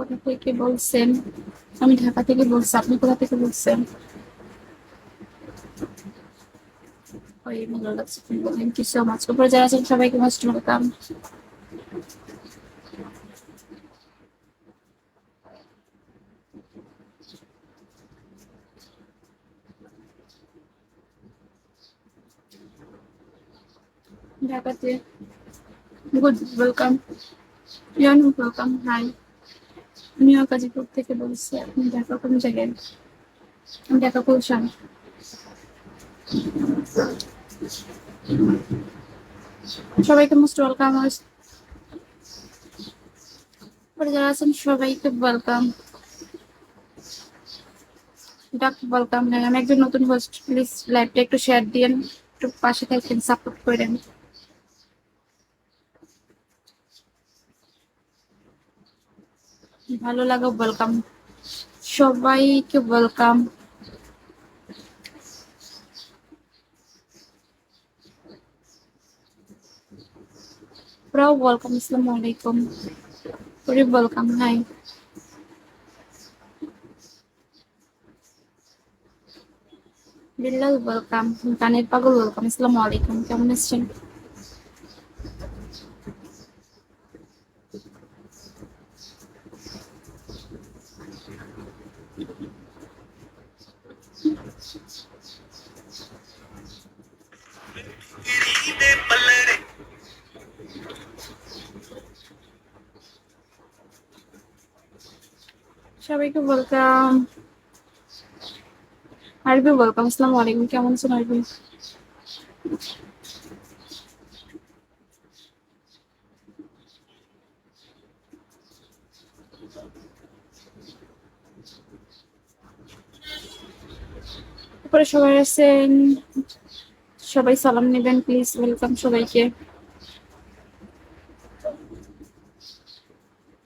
কোথা থেকে বলছেন? আমি ঢাকা থেকে বলছি, আপনি কোথা থেকে বলছেন? ওই ভালো লাগছে থ্যাংক ইউ সো মাচ উপরে যারা আছেন, সবাইকে মোস্ট ওয়েলকাম ঢাকাতে good welcome Ian welcome hi আমিও গাজীপুর থেকে বলছি, আপনি ঢাকা কোন জায়গায়? আমি ঢাকা গুলশান সবাইকে মোস্ট ওয়েলকাম পরে যারা আছেন সবাইকে ওয়েলকাম ডাক ওয়েলকাম আমি একজন নতুন হোস্ট প্লিজ লাইভটা একটু শেয়ার দিয়েন, একটু পাশে থাকেন সাপোর্ট করেন। ভালো লাগা ওয়েলকাম সবাইকে ওয়েলকাম পুরাও ওয়েলকাম আসসালামু আলাইকুম। পুরি ওয়েলকাম হাই বিল্লাল ওয়েলকাম কানের পাগল ওয়েলকাম আসসালামু আলাইকুম, কেমন আছেন? সবাইকে ওয়েলকাম আরবি ওয়েলকাম আসসালামু আলাইকুম। কেমন আছেন আরবি তারপরে সবাই আছেন সবাই সালাম নেবেন প্লিজ ওয়েলকাম সবাইকে।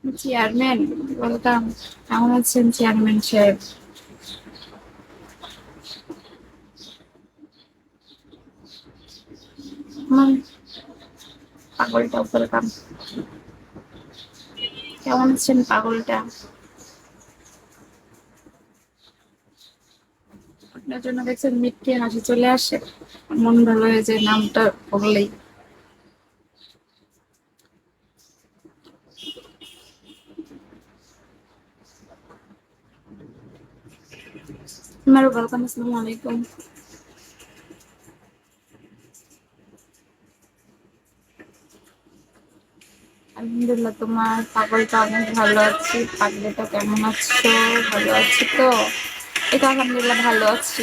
চেয়ারম্যান ওয়েলকাম কেমন আছেন চেয়ারম্যান সাহেব? পাগলটা ওয়েলকাম কেমন আছেন পাগলটা? আপনার জন্য দেখছেন মিটকে হাসি চলে আসে। মন ভালো হয়ে যায় নামটা বললেই। আলহামদুলিল্লাহ, তোমার পাগলটা অনেক ভালো আছি। পাগলিটা কেমন আছো? ভালো আছি তো? এটা আলহামদুলিল্লাহ ভালো আছি।